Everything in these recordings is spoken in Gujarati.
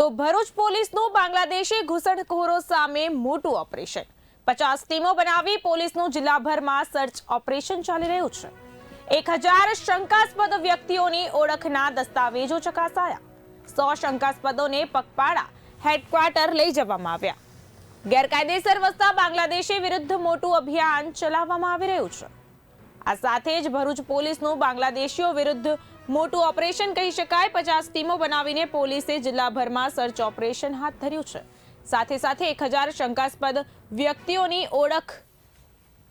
તો ભરૂચ પોલીસનું બાંગ્લાદેશી ઘૂસણખોરો સામે મોટું ઓપરેશન. પચાસ ટીમો બનાવી પોલીસનું જિલ્લાભરમાં સર્ચ ઓપરેશન ચાલી રહ્યું છે. એક હજાર શંકાસ્પદ વ્યક્તિઓની ઓળખના દસ્તાવેજો ચકાસાયા. સો શંકાસ્પદોને પગપાળા હેડક્વાર્ટર લઈ જવામાં આવ્યા. ગેરકાયદેસર વસતા બાંગ્લાદેશી વિરુદ્ધ મોટું અભિયાન ચલાવવામાં આવી રહ્યું છે. આ સાથે જ ભરૂચ પોલીસનું બાંગ્લાદેશીઓ વિરુદ્ધ મોટું ઓપરેશન કહી શકાય. પચાસ ટીમો બનાવીને પોલીસે જિલ્લાભરમાં સર્ચ ઓપરેશન હાથ ધર્યું છે. સાથે સાથે એક હજાર શંકાસ્પદ વ્યક્તિઓની ઓળખ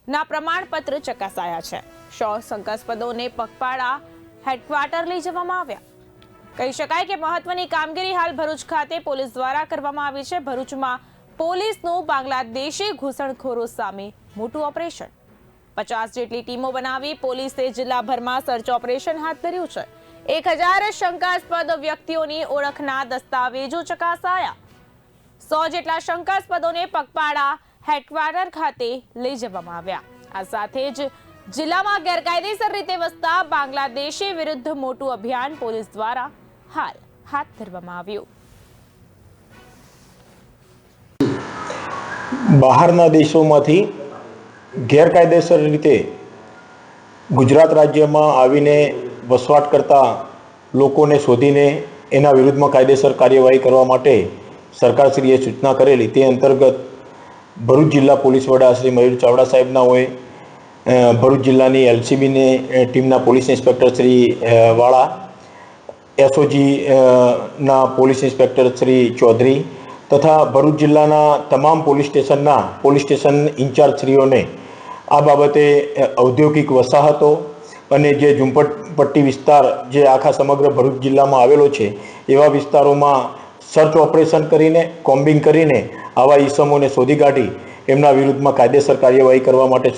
ના પ્રમાણપત્ર ચકાસાયા છે. સો શંકાસ્પદોને પગપાળા હેડક્વાર્ટર લઈ જવામાં આવ્યા. કહી શકાય કે મહત્વની કામગીરી હાલ ભરૂચ ખાતે પોલીસ દ્વારા કરવામાં આવી છે. ભરૂચમાં પોલીસનું બાંગ્લાદેશી ઘૂસણખોરો સામે મોટું ઓપરેશન. પચાસ જેટલી ટીમો બનાવી પોલીસે જિલ્લાભરમાં સર્ચ ઓપરેશન હાથ ધર્યું છે. એક હજાર શંકાસ્પદ વ્યક્તિઓની ઓળખના દસ્તાવેજો ચકાસાયા. સો જેટલા શંકાસ્પદોને પગપાળા હેડક્વાર્ટર ખાતે લઈ જવામાં આવ્યા. આ સાથે જ જિલ્લામાં ગેરકાયદેસર રીતે વસતા બાંગ્લાદેશી વિરુદ્ધ મોટું અભિયાન પોલીસ દ્વારા હાલ હાથ ધરવામાં આવ્યું. બહારના દેશોમાંથી ગેરકાયદેસર રીતે ગુજરાત રાજ્યમાં આવીને વસવાટ કરતા લોકોને શોધીને એના વિરુદ્ધમાં કાયદેસર કાર્યવાહી કરવા માટે સરકારશ્રીએ સૂચના કરેલી. તે અંતર્ગત ભરૂચ જિલ્લા પોલીસ વડા શ્રી મયુર ચાવડા સાહેબના હોય ભરૂચ જિલ્લાની એલસીબીની ટીમના પોલીસ ઇન્સ્પેક્ટર શ્રી વાળા, એસઓજી ના પોલીસ ઇન્સ્પેક્ટર શ્રી ચૌધરી તથા ભરૂચ જિલ્લાના તમામ પોલીસ સ્ટેશનના પોલીસ સ્ટેશન ઇન્ચાર્જશ્રીઓને આ બાબતે ઔદ્યોગિક વસાહતો અને જે ઝુંપટ પટ્ટી વિસ્તાર જે આખા સમગ્ર ભરૂચ જિલ્લામાં આવેલો છે, એવા વિસ્તારોમાં સર્ચ ઓપરેશન કરીને, કોમ્બિંગ કરીને આવા ઈસમોને શોધી કાઢી, એમના વિરુદ્ધમાં કાયદેસર કાર્યવાહી કરવા માટે